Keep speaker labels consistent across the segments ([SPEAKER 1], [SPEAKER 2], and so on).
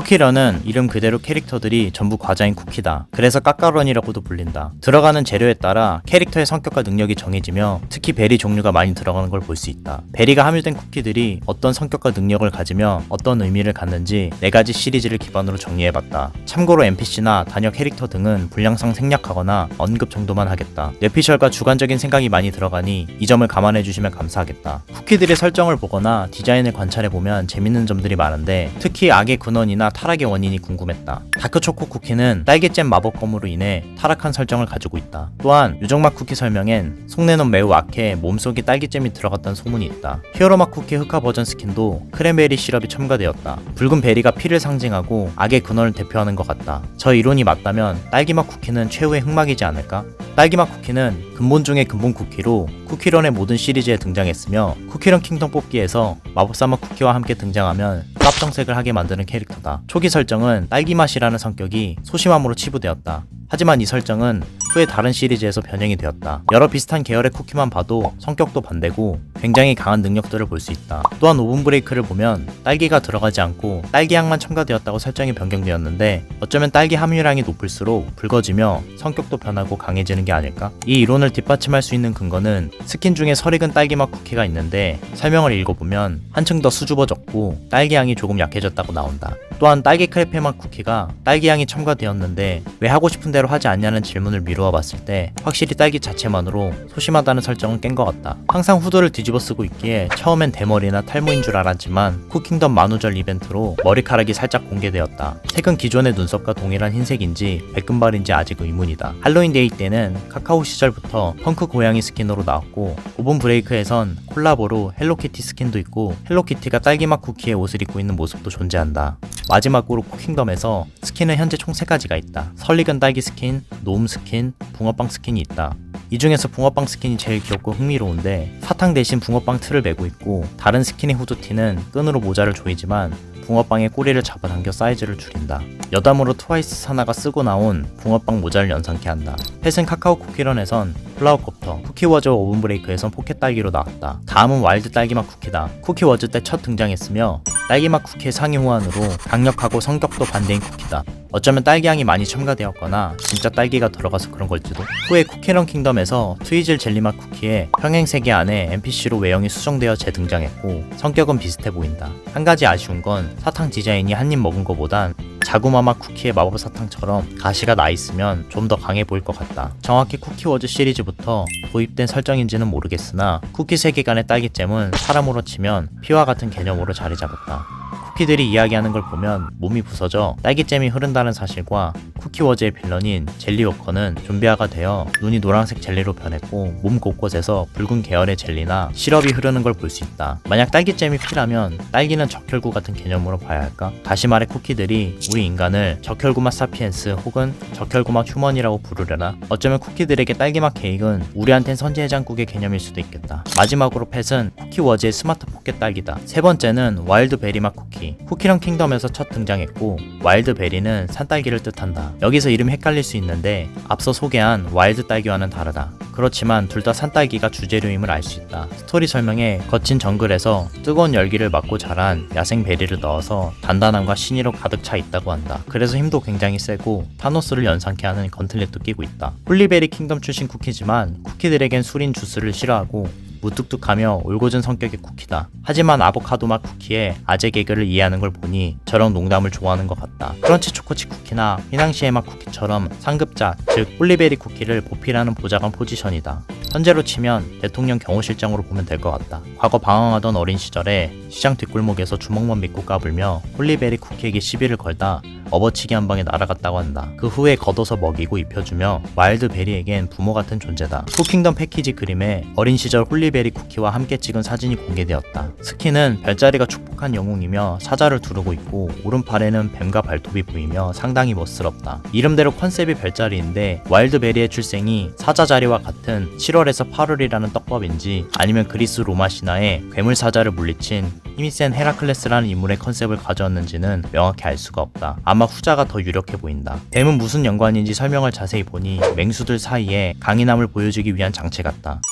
[SPEAKER 1] 쿠키런은 이름 그대로 캐릭터들이 전부 과자인 쿠키다. 그래서 까까런이라고도 불린다. 들어가는 재료에 따라 캐릭터의 성격과 능력이 정해지며 특히 베리 종류가 많이 들어가는 걸 볼 수 있다. 베리가 함유된 쿠키들이 어떤 성격과 능력을 가지며 어떤 의미를 갖는지 네 가지 시리즈를 기반으로 정리해봤다. 참고로 NPC나 단역 캐릭터 등은 분량상 생략하거나 언급 정도만 하겠다. 뇌피셜과 주관적인 생각이 많이 들어가니 이 점을 감안해 주시면 감사하겠다. 쿠키들의 설정을 보거나 디자인을 관찰해 보면 재밌는 점들이 많은데 특히 악의 근원이나 타락의 원인이 궁금했다. 다크초코 쿠키는 딸기잼 마법검으로 인해 타락한 설정을 가지고 있다. 또한 유정맛 쿠키 설명엔 속내는 매우 악해 몸속에 딸기잼이 들어갔다는 소문이 있다. 히어로맛 쿠키 흑화 버전 스킨도 크랜베리 시럽이 첨가되었다. 붉은 베리가 피를 상징하고 악의 근원을 대표하는 것 같다. 저 이론이 맞다면 딸기맛 쿠키는 최후의 흑막이지 않을까? 딸기맛 쿠키는 근본 중의 근본 쿠키로 쿠키런의 모든 시리즈에 등장했으며 쿠키런 킹덤 뽑기에서 마법사맛 쿠키와 함께 등장하면 깜정색을 하게 만드는 캐릭터다. 초기 설정은 딸기 맛이라는 성격이 소심함으로 치부되었다. 하지만 이 설정은 후에 다른 시리즈에서 변형이 되었다. 여러 비슷한 계열의 쿠키만 봐도 성격도 반대고 굉장히 강한 능력들을 볼 수 있다. 또한 오븐 브레이크를 보면 딸기가 들어가지 않고 딸기향만 첨가되었다고 설정이 변경되었는데 어쩌면 딸기 함유량이 높을수록 붉어지며 성격도 변하고 강해지는 게 아닐까? 이 이론을 뒷받침할 수 있는 근거는 스킨 중에 설익은 딸기맛 쿠키가 있는데 설명을 읽어보면 한층 더 수줍어졌고 딸기향이 조금 약해졌다고 나온다. 또한 딸기 크레페 맛 쿠키가 딸기향이 첨가되었는데 왜 하고 싶은 대로 하지 않냐는 질문을 미루어 봤을 때 확실히 딸기 자체만으로 소심하다는 설정은 깬 것 같다. 항상 후드를 뒤집어 쓰고 있기에 처음엔 대머리나 탈모인 줄 알았지만 쿠킹덤 만우절 이벤트로 머리카락이 살짝 공개되었다. 색은 기존의 눈썹과 동일한 흰색인지 백금발인지 아직 의문이다. 할로윈데이 때는 카카오 시절부터 펑크 고양이 스킨으로 나왔고 오븐 브레이크에선 콜라보로 헬로키티 스킨도 있고 헬로키티가 딸기맛 쿠키의 옷을 입고 있는 모습도 존재한다. 마지막으로 쿠킹덤에서 스킨은 현재 총 3가지가 있다. 설익은 딸기 스킨, 노움 스킨, 붕어빵 스킨이 있다. 이 중에서 붕어빵 스킨이 제일 귀엽고 흥미로운데 사탕 대신 붕어빵 틀을 메고 있고 다른 스킨의 후드티는 끈으로 모자를 조이지만 붕어빵의 꼬리를 잡아당겨 사이즈를 줄인다. 여담으로 트와이스 사나가 쓰고 나온 붕어빵 모자를 연상케 한다. 펫은 카카오 쿠키런에선 플라워콥터, 쿠키워즈 오븐 브레이크에선 포켓 딸기로 나왔다. 다음은 와일드 딸기맛 쿠키다. 쿠키워즈 때 첫 등장했으며 딸기맛 쿠키의 상위 호환으로 강력하고 성격도 반대인 쿠키다. 어쩌면 딸기향이 많이 첨가되었거나 진짜 딸기가 들어가서 그런 걸지도. 후에 쿠키런 킹덤에서 트위즐 젤리맛 쿠키에 평행 세계 안에 NPC로 외형이 수정되어 재등장했고 성격은 비슷해 보인다. 한 가지 아쉬운 건 사탕 디자인이 한 입 먹은 것보단 자구마마 쿠키의 마법 사탕처럼 가시가 나 있으면 좀 더 강해 보일 것 같다. 정확히 쿠키워즈 시리즈부터 도입된 설정인지는 모르겠으나 쿠키 세계관의 딸기잼은 사람으로 치면 피와 같은 개념으로 자리 잡았다. 쿠키들이 이야기하는 걸 보면 몸이 부서져 딸기잼이 흐른다는 사실과 쿠키워즈의 빌런인 젤리워커는 좀비화가 되어 눈이 노란색 젤리로 변했고 몸 곳곳에서 붉은 계열의 젤리나 시럽이 흐르는 걸 볼 수 있다. 만약 딸기잼이 피라면 딸기는 적혈구 같은 개념으로 봐야 할까? 다시 말해 쿠키들이 우리 인간을 적혈구맛 사피엔스 혹은 적혈구맛 휴먼이라고 부르려나? 어쩌면 쿠키들에게 딸기맛 케이크는 우리한텐 선지해장국의 개념일 수도 있겠다. 마지막으로 펫은 쿠키워즈의 스마트 포켓 딸기다. 세 번째는 와일드 베리맛 쿠키. 쿠키런 킹덤에서 첫 등장했고 와일드 베리는 산딸기를 뜻한다. 여기서 이름이 헷갈릴 수 있는데 앞서 소개한 와일드 딸기와는 다르다. 그렇지만 둘 다 산딸기가 주재료임을 알 수 있다. 스토리 설명에 거친 정글에서 뜨거운 열기를 맞고 자란 야생 베리를 넣어서 단단함과 신의로 가득 차 있다고 한다. 그래서 힘도 굉장히 세고 타노스를 연상케 하는 건틀렛도 끼고 있다. 홀리베리 킹덤 출신 쿠키지만 쿠키들에겐 술인 주스를 싫어하고 무뚝뚝하며 올곧은 성격의 쿠키다. 하지만 아보카도 맛 쿠키에 아재 개그를 이해하는 걸 보니 저런 농담을 좋아하는 것 같다. 크런치 초코치 쿠키나 휘낭시에 맛 쿠키처럼 상급자, 즉 홀리베리 쿠키를 보필하는 보좌관 포지션이다. 현재로 치면 대통령 경호실장으로 보면 될 것 같다. 과거 방황하던 어린 시절에 시장 뒷골목에서 주먹만 믿고 까불며 홀리베리 쿠키에게 시비를 걸다 업어치기 한 방에 날아갔다고 한다. 그 후에 걷어서 먹이고 입혀주며 와일드 베리에겐 부모 같은 존재다. 쿠킹덤 패키지 그림에 어린 시절 홀리베리 쿠키와 함께 찍은 사진이 공개되었다. 스킨은 별자리가 축복한 영웅이며 사자를 두르고 있고 오른팔에는 뱀과 발톱이 보이며 상당히 멋스럽다. 이름대로 컨셉이 별자리인데 와일드 베리의 출생이 사자 자리와 같은 7월에서 8월이라는 떡밥인지 아니면 그리스 로마 신화에 괴물 사자를 물리친 힘이 센 헤라클레스라는 인물의 컨셉을 가져왔는지는 명확히 알 수가 없다. 아마 후자가 더 유력해 보인다. 뱀은 무슨 연관인지 설명을 자세히 보니 맹수들 사이에 강인함을 보여주기 위한 장치 같다.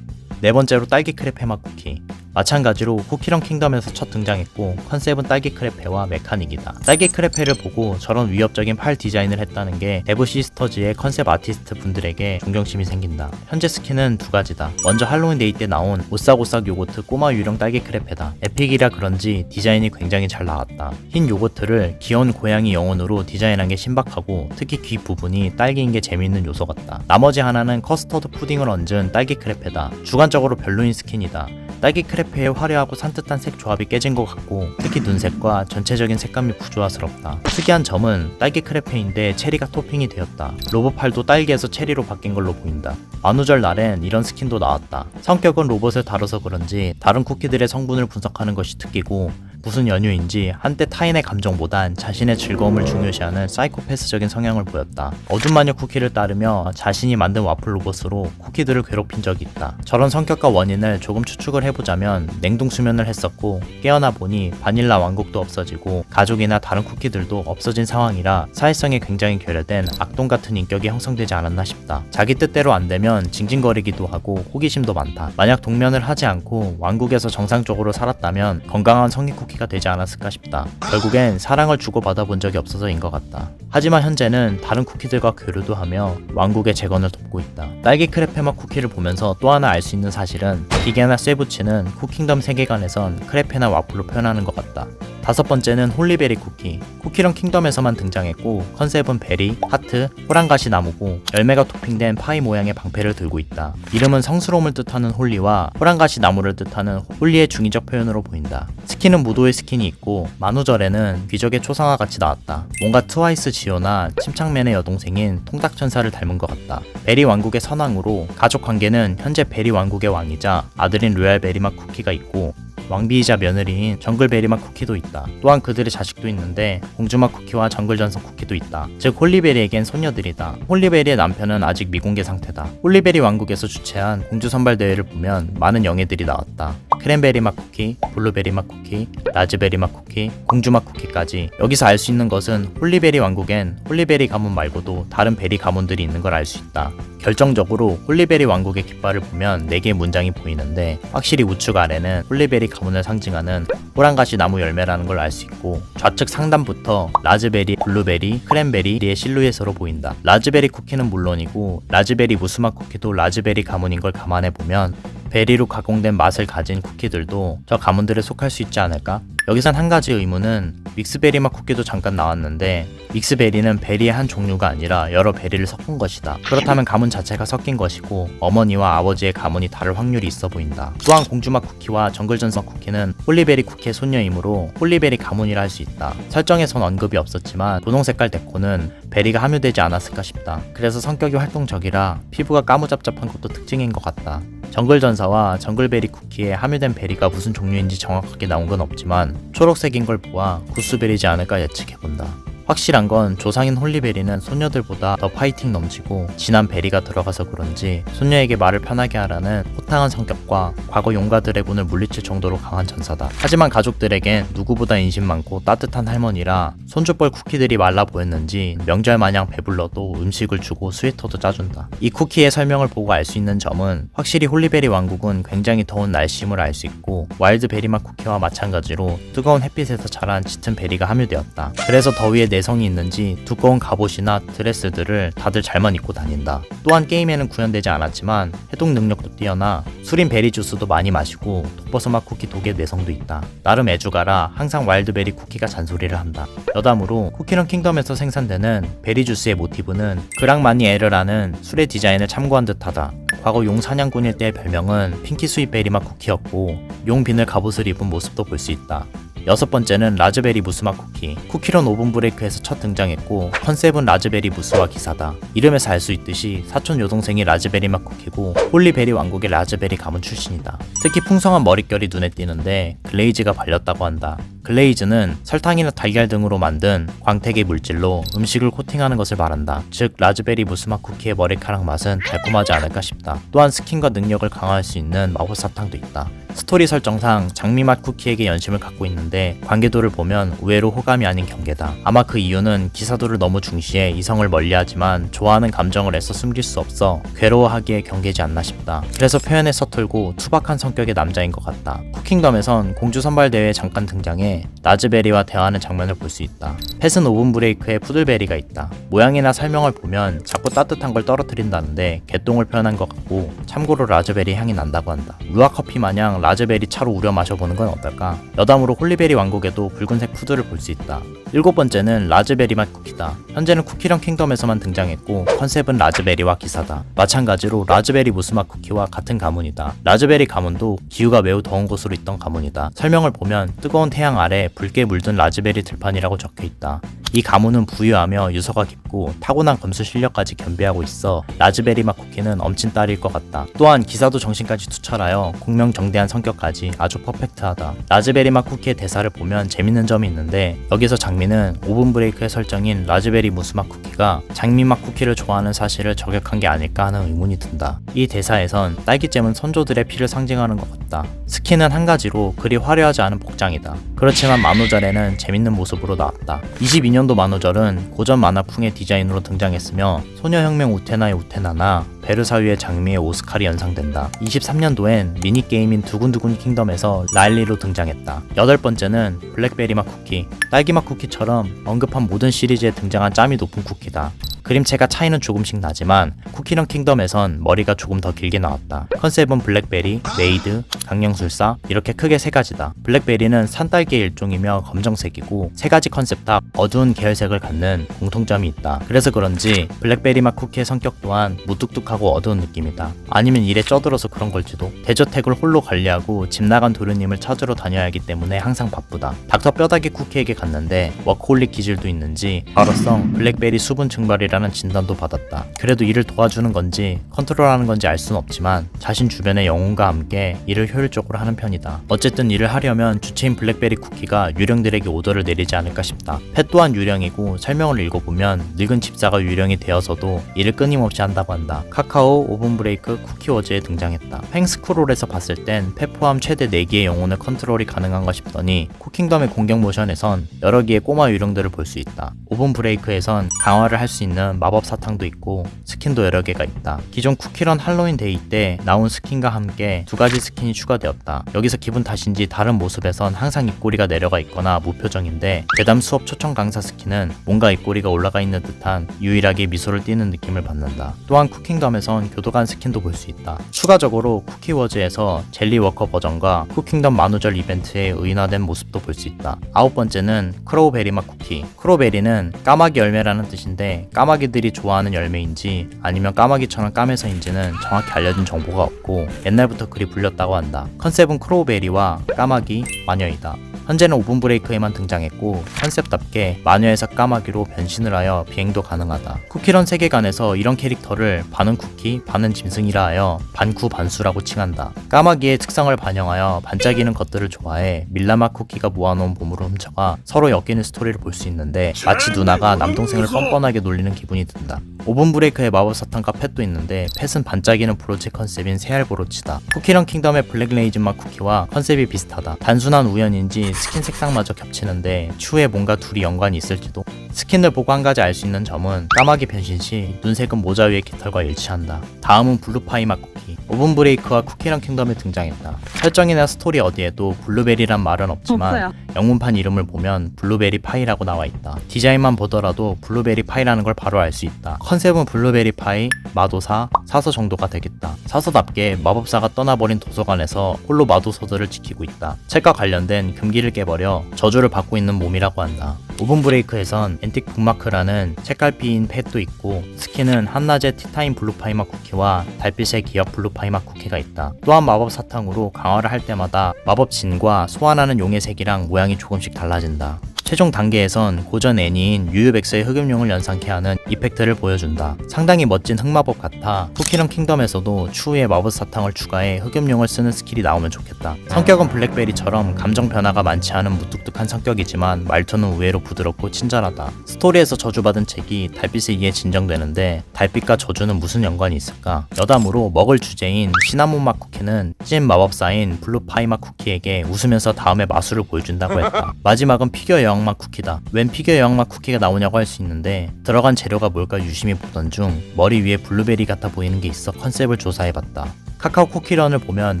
[SPEAKER 1] 네 번째로 딸기 크레페 맛 쿠키. 마찬가지로 쿠키런 킹덤에서 첫 등장했고 컨셉은 딸기 크레페와 메카닉이다. 딸기 크레페를 보고 저런 위협적인 팔 디자인을 했다는 게 데브 시스터즈의 컨셉 아티스트 분들에게 존경심이 생긴다. 현재 스킨은 두 가지다. 먼저 할로윈 데이 때 나온 오싹오싹 요거트 꼬마 유령 딸기 크레페다. 에픽이라 그런지 디자인이 굉장히 잘 나왔다. 흰 요거트를 귀여운 고양이 영혼으로 디자인한 게 신박하고 특히 귀 부분이 딸기인 게 재밌는 요소 같다. 나머지 하나는 커스터드 푸딩을 얹은 딸기 크레페다. 주관적으로 별로인 스킨이다. 딸기 크레페의 화려하고 산뜻한 색 조합이 깨진 것 같고 특히 눈색과 전체적인 색감이 부조화스럽다. 특이한 점은 딸기 크레페인데 체리가 토핑이 되었다. 로봇팔도 딸기에서 체리로 바뀐 걸로 보인다. 만우절 날엔 이런 스킨도 나왔다. 성격은 로봇을 다뤄서 그런지 다른 쿠키들의 성분을 분석하는 것이 특기고 무슨 연유인지 한때 타인의 감정보단 자신의 즐거움을 중요시하는 사이코패스적인 성향을 보였다. 어둠 마녀 쿠키를 따르며 자신이 만든 와플 로봇으로 쿠키들을 괴롭힌 적이 있다. 저런 성격과 원인을 조금 추측을 해보자면 냉동 수면을 했었고 깨어나 보니 바닐라 왕국도 없어지고 가족이나 다른 쿠키들도 없어진 상황이라 사회성이 굉장히 결여된 악동 같은 인격이 형성되지 않았나 싶다. 자기 뜻대로 안 되면 징징거리기도 하고 호기심도 많다. 만약 동면을 하지 않고 왕국에서 정상적으로 살았다면 건강한 성인 쿠키 가 되지 않았을까 싶다. 결국엔 사랑을 주고받아 본 적이 없어서인 것 같다. 하지만 현재는 다른 쿠키들과 교류도 하며 왕국의 재건을 돕고 있다. 딸기 크레페 맛 쿠키를 보면서 또 하나 알 수 있는 사실은 기계나 쇠부치는 쿠킹덤 세계관에선 크레페나 와플로 표현하는 것 같다. 다섯 번째는 홀리베리 쿠키. 쿠키런 킹덤에서만 등장했고 컨셉은 베리, 하트, 호랑가시 나무고 열매가 토핑된 파이 모양의 방패를 들고 있다. 이름은 성스러움을 뜻하는 홀리와 호랑가시 나무를 뜻하는 홀리의 중의적 표현으로 보인다. 스킨은 무도의 스킨이 있고 만우절에는 귀적의 초상화 같이 나왔다. 뭔가 트와이스 지오나 침착맨의 여동생인 통닭천사를 닮은 것 같다. 베리 왕국의 선왕으로 가족 관계는 현재 베리 왕국의 왕이자 아들인 로얄 베리맛 쿠키가 있고 왕비이자 며느리인 정글베리맛 쿠키도 있다. 또한 그들의 자식도 있는데 공주맛 쿠키와 정글전선 쿠키도 있다. 즉 홀리베리에겐 소녀들이다. 홀리베리의 남편은 아직 미공개 상태다. 홀리베리 왕국에서 주최한 공주 선발 대회를 보면 많은 영예들이 나왔다. 크랜베리 맛 쿠키, 블루베리 맛 쿠키, 라즈베리 맛 쿠키, 공주 맛 쿠키까지 여기서 알 수 있는 것은 홀리베리 왕국엔 홀리베리 가문 말고도 다른 베리 가문들이 있는 걸 알 수 있다. 결정적으로 홀리베리 왕국의 깃발을 보면 4개의 문장이 보이는데 확실히 우측 아래는 홀리베리 가문을 상징하는 호랑가시 나무 열매라는 걸 알 수 있고 좌측 상단부터 라즈베리, 블루베리, 크랜베리의 실루엣으로 보인다. 라즈베리 쿠키는 물론이고 라즈베리 무스맛 쿠키도 라즈베리 가문인 걸 감안해 보면 베리로 가공된 맛을 가진 쿠키들도 저 가문들에 속할 수 있지 않을까? 여기선 한 가지 의문은 믹스베리 맛 쿠키도 잠깐 나왔는데 믹스베리는 베리의 한 종류가 아니라 여러 베리를 섞은 것이다. 그렇다면 가문 자체가 섞인 것이고 어머니와 아버지의 가문이 다를 확률이 있어 보인다. 또한 공주맛 쿠키와 정글전선 쿠키는 홀리베리 쿠키의 손녀이므로 홀리베리 가문이라 할 수 있다. 설정에선 언급이 없었지만 분홍 색깔 데코는 베리가 함유되지 않았을까 싶다. 그래서 성격이 활동적이라 피부가 까무잡잡한 것도 특징인 것 같다. 정글전사와 정글베리 쿠키에 함유된 베리가 무슨 종류인지 정확하게 나온 건 없지만 초록색인 걸 보아 구스베리지 않을까 예측해본다. 확실한 건 조상인 홀리베리는 소녀들보다 더 파이팅 넘치고 진한 베리가 들어가서 그런지 소녀에게 말을 편하게 하라는 호탕한 성격과 과거 용가 드래곤을 물리칠 정도로 강한 전사다. 하지만 가족들에겐 누구보다 인심 많고 따뜻한 할머니라 손주뻘 쿠키들이 말라 보였는지 명절 마냥 배불러도 음식을 주고 스웨터도 짜준다. 이 쿠키의 설명을 보고 알 수 있는 점은 확실히 홀리베리 왕국은 굉장히 더운 날씨임을 알 수 있고 와일드 베리맛 쿠키와 마찬가지로 뜨거운 햇빛에서 자란 짙은 베리가 함유되었다. 그래서 더위에 내 성이 있는지 두꺼운 갑옷이나 드레스들을 다들 잘만 입고 다닌다. 또한 게임에는 구현되지 않았지만 해독 능력도 뛰어나 술인 베리 주스도 많이 마시고 독버섯맛 쿠키 독의 내성도 있다. 나름 애주가라 항상 와일드베리 쿠키가 잔소리를 한다. 여담으로 쿠키런 킹덤에서 생산되는 베리 주스의 모티브는 그랑마니 에르라는 술의 디자인을 참고한 듯하다. 과거 용 사냥꾼일 때의 별명은 핑키 스윗 베리맛 쿠키였고 용 비늘 갑옷을 입은 모습도 볼 수 있다. 여섯 번째는 라즈베리 무스맛 쿠키. 쿠키런 오븐 브레이크에서 첫 등장했고 컨셉은 라즈베리 무스와 기사다. 이름에서 알 수 있듯이 사촌 여동생이 라즈베리 맛 쿠키고 홀리베리 왕국의 라즈베리 가문 출신이다. 특히 풍성한 머릿결이 눈에 띄는데 글레이즈가 발렸다고 한다. 글레이즈는 설탕이나 달걀 등으로 만든 광택의 물질로 음식을 코팅하는 것을 말한다. 즉 라즈베리 무스맛 쿠키의 머리카락 맛은 달콤하지 않을까 싶다. 또한 스킨과 능력을 강화할 수 있는 마법 사탕도 있다. 스토리 설정상 장미맛 쿠키에게 연심을 갖고 있는데 관계도를 보면 의외로 호감이 아닌 경계다. 아마 그 이유는 기사도를 너무 중시해 이성을 멀리하지만 좋아하는 감정을 애써 숨길 수 없어 괴로워하기에 경계지 않나 싶다. 그래서 표현에 서툴고 투박한 성격의 남자인 것 같다. 쿠킹덤에선 공주 선발 대회에 잠깐 등장해 라즈베리와 대화하는 장면을 볼 수 있다. 펫은 오븐 브레이크에 푸들베리가 있다. 모양이나 설명을 보면 자꾸 따뜻한 걸 떨어뜨린다는데 개똥을 표현한 것 같고 참고로 라즈베리 향이 난다고 한다. 루아 커피 마냥 라즈베리 차로 우려 마셔보는 건 어떨까? 여담으로 홀리베리 왕국에도 붉은색 푸드를 볼수 있다. 일곱 번째는 라즈 베리 맛 쿠키다. 현재는 쿠키런 킹덤에서만 등장했고 컨셉은 라즈베리와 기사다. 마찬가지로 라즈베리 무스맛 쿠키와 같은 가문이다. 라즈베리 가문도 기후가 매우 더운 곳으로 있던 가문이다. 설명을 보면 뜨거운 태양 아래 붉게 물든 라즈베리 들판이라고 적혀 있다. 이 가문은 부유하며 유서가 깊고 타고난 검수 실력까지 겸비하고 있어 라즈베리 맛 쿠키는 엄친 딸일 것 같다. 또한 기사도 정신까지 투철하여 공명정대한 성격까지 아주 퍼펙트하다. 라즈베리 맛 쿠키의 대사를 보면 재밌는 점이 있는데 여기서 장미는 오븐 브레이크 의 설정인 라즈베리 무스 맛 쿠키가 장미 맛 쿠키를 좋아하는 사실을 저격한 게 아닐까 하는 의문이 든다. 이 대사에선 딸기잼은 선조들의 피를 상징하는 것 같다. 스킨은 한 가지로 그리 화려하지 않은 복장이다. 그렇지만 만우절에는 재밌는 모습으로 나왔다. 22년도 만우절은 고전 만화풍의 디자인으로 등장했으며 소녀혁명 우테나의 우테나나 베르사유의 장미의 오스칼이 연상된다. 23년도엔 미니게임인 두근두근 킹덤에서 라일리로 등장했다. 여덟 번째는 블랙베리 맛 쿠키. 딸기 맛 쿠키처럼 언급한 모든 시리즈에 등장한 짬이 높은 쿠키다. 그림체가 차이는 조금씩 나지만 쿠키런 킹덤에선 머리가 조금 더 길게 나왔다. 컨셉은 블랙베리, 메이드, 강령술사 이렇게 크게 세 가지다. 블랙베리는 산딸기의 일종이며 검정색이고 세 가지 컨셉 다 어두운 계열색을 갖는 공통점이 있다. 그래서 그런지 블랙베리 맛 쿠키의 성격 또한 무뚝뚝하고 어두운 느낌이다. 아니면 일에 쩌들어서 그런 걸지도. 대저택을 홀로 관리하고 집 나간 도련님을 찾으러 다녀야 하기 때문에 항상 바쁘다. 닥터 뼈다귀 쿠키에게 갔는데 워크홀릭 기질도 있는지 과로성 블랙베리 수분 증발이라는 진단도 받았다. 그래도 일을 도와주는 건지 컨트롤하는 건지 알 수는 없지만 자신 주변의 영혼과 함께 일을 효율적으로 하는 편이다. 어쨌든 일을 하려면 주체인 블랙베리 쿠키가 유령들에게 오더를 내리지 않을까 싶다. 펫 또한 유령이고 설명을 읽어보면 늙은 집사가 유령이 되어서도 일을 끊임없이 한다고 한다. 카카오, 오븐 브레이크, 쿠키워즈에 등장했다. 횡스크롤에서 봤을 땐 펫 포함 최대 4개의 영혼을 컨트롤이 가능한가 싶더니 쿠킹덤의 공격 모션에선 여러 개의 꼬마 유령들을 볼 수 있다. 오븐 브레이크에선 강화를 할 수 있는 마법 사탕도 있고 스킨도 여러 개가 있다. 기존 쿠키런 할로윈 데이 때 나온 스킨과 함께 두 가지 스킨이 추가되었다. 여기서 기분 탓인지 다른 모습에선 항상 입꼬리가 내려가 있거나 무표정인데 괴담 수업 초청 강사 스킨은 뭔가 입꼬리가 올라가 있는 듯한 유일하게 미소를 띠는 느낌을 받는다. 또한 쿠킹덤에선 교도관 스킨도 볼 수 있다. 추가적으로 쿠키워즈에서 젤리 워커 버전과 쿠킹덤 만우절 이벤트에 의인화된 모습도 볼 수 있다. 아홉 번째는 크로우베리 맛 쿠키. 크로우베리는 까마귀 열매라는 뜻인데 까마귀 들이 좋아하는 열매인지 아니면 까마귀처럼 까매서인지는 정확히 알려진 정보가 없고 옛날부터 그리 불렸다고 한다. 컨셉은 크로우베리와 까마귀, 마녀이다. 현재는 오븐 브레이크에만 등장했고 컨셉답게 마녀에서 까마귀로 변신을 하여 비행도 가능하다. 쿠키런 세계관에서 이런 캐릭터를 반은 쿠키, 반은 짐승이라 하여 반쿠 반수라고 칭한다. 까마귀의 특성을 반영하여 반짝이는 것들을 좋아해 밀라맛 쿠키가 모아놓은 보물을 훔쳐가 서로 엮이는 스토리를 볼 수 있는데 마치 누나가 남동생을 뻔뻔하게 놀리는 기분이 든다. 오븐 브레이크의 마법 사탕과 펫도 있는데 펫은 반짝이는 브로치 컨셉인 새알 브로치다. 쿠키런 킹덤의 블랙 레이즌 맛 쿠키와 컨셉이 비슷하다. 단순한 우연인지 스킨 색상마저 겹치는데 추후에 뭔가 둘이 연관이 있을지도. 스킨을 보고 한 가지 알 수 있는 점은 까마귀 변신 시 눈색은 모자 위의 깃털과 일치한다. 다음은 블루파이 맛 쿠키. 오븐 브레이크와 쿠키런 킹덤에 등장했다. 설정이나 스토리 어디에도 블루베리란 말은 없지만
[SPEAKER 2] 없어요.
[SPEAKER 1] 영문판 이름을 보면 블루베리 파이라고 나와 있다. 디자인만 보더라도 블루베리 파이라는 걸 바로 알 수 있다. 컨셉은 블루베리 파이, 마도사, 사서 정도가 되겠다. 사서답게 마법사가 떠나버린 도서관에서 홀로 마도서들을 지키고 있다. 책과 관련된 금기를 깨버려 저주를 받고 있는 몸이라고 한다. 오븐 브레이크에선 앤틱 북마크라는 책갈피인 펫도 있고 스킨은 한낮의 티타임 블루파이마 쿠키와 달빛의 기억 블루파이마 쿠키가 있다. 또한 마법 사탕으로 강화를 할 때마다 마법 진과 소환하는 용의 색이랑 모양이 조금씩 달라진다. 최종 단계에선 고전 애니인 유유백서의 흑염룡을 연상케 하는 이펙트를 보여준다. 상당히 멋진 흑마법 같아 쿠키런 킹덤에서도 추후에 마법 사탕을 추가해 흑염룡을 쓰는 스킬이 나오면 좋겠다. 성격은 블랙베리처럼 감정 변화가 많지 않은 무뚝뚝한 성격이지만 말투는 의외로 부드럽고 친절하다. 스토리에서 저주받은 책이 달빛에 의해 진정되는데 달빛과 저주는 무슨 연관이 있을까? 여담으로 먹을 주제인 시나몬 맛 쿠키는 찐 마법사인 블루파이 맛 쿠키에게 웃으면서 다음에 마술을 보여준다고 했다. 마지막은 피겨 여 왕맛 쿠키다. 웬 피겨 여왕 맛 쿠키가 나오냐고 할 수 있는데 들어간 재료가 뭘까 유심히 보던 중 머리 위에 블루베리 같아 보이는 게 있어 컨셉을 조사해봤다. 카카오 쿠키런을 보면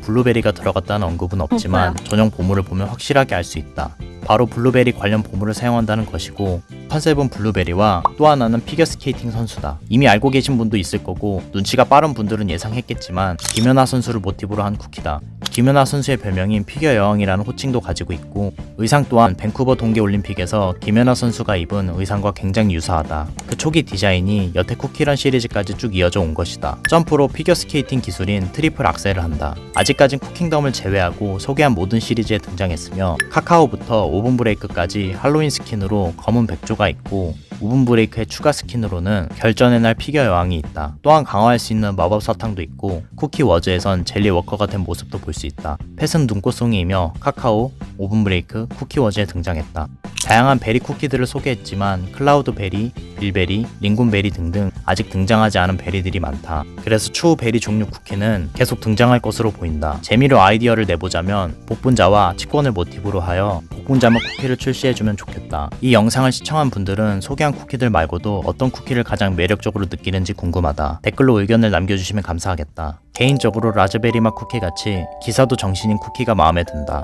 [SPEAKER 1] 블루베리가 들어갔다는 언급은 없지만 전용 보물을 보면 확실하게 알 수 있다. 바로 블루베리 관련 보물을 사용한다는 것이고 컨셉은 블루베리와 또 하나는 피겨스케이팅 선수다. 이미 알고 계신 분도 있을 거고 눈치가 빠른 분들은 예상했겠지만 김연아 선수를 모티브로 한 쿠키다. 김연아 선수의 별명인 피겨 여왕이라는 호칭도 가지고 있고 의상 또한 밴쿠버 동계올림픽에서 김연아 선수가 입은 의상과 굉장히 유사하다. 그 초기 디자인이 여태 쿠키런 시리즈까지 쭉 이어져 온 것이다. 점프로 피겨스케이팅 기술인 트리플 악셀을 한다. 아직까진 쿠킹덤을 제외하고 소개한 모든 시리즈에 등장했으며 카카오부터 오븐 브레이크까지 할로윈 스킨으로 검은 백조가 있고 오븐 브레이크의 추가 스킨으로는 결전의 날 피겨 여왕이 있다. 또한 강화할 수 있는 마법 사탕도 있고 쿠키 워즈에선 젤리 워커가 된 모습도 볼 수 있다. 펫은 눈꽃송이이며 카카오, 오븐 브레이크, 쿠키 워즈에 등장했다. 다양한 베리 쿠키들을 소개했지만 클라우드 베리, 빌베리, 링군 베리 등등 아직 등장하지 않은 베리들이 많다. 그래서 추후 베리 종류 쿠키는 계속 등장할 것으로 보인다. 재미로 아이디어를 내보자면 복분자와 치권을 모티브로 하여 복분자맛 쿠키를 출시해주면 좋겠다. 이 영상을 시청한 분들은 소개한 쿠키들 말고도 어떤 쿠키를 가장 매력적으로 느끼는지 궁금하다. 댓글로 의견을 남겨주시면 감사하겠다. 개인적으로 라즈베리 맛 쿠키 같이 기사도 정신인 쿠키가 마음에 든다.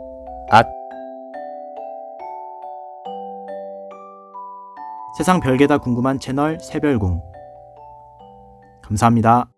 [SPEAKER 1] 앗! 세상 별게 다 궁금한 채널 새별궁. 감사합니다.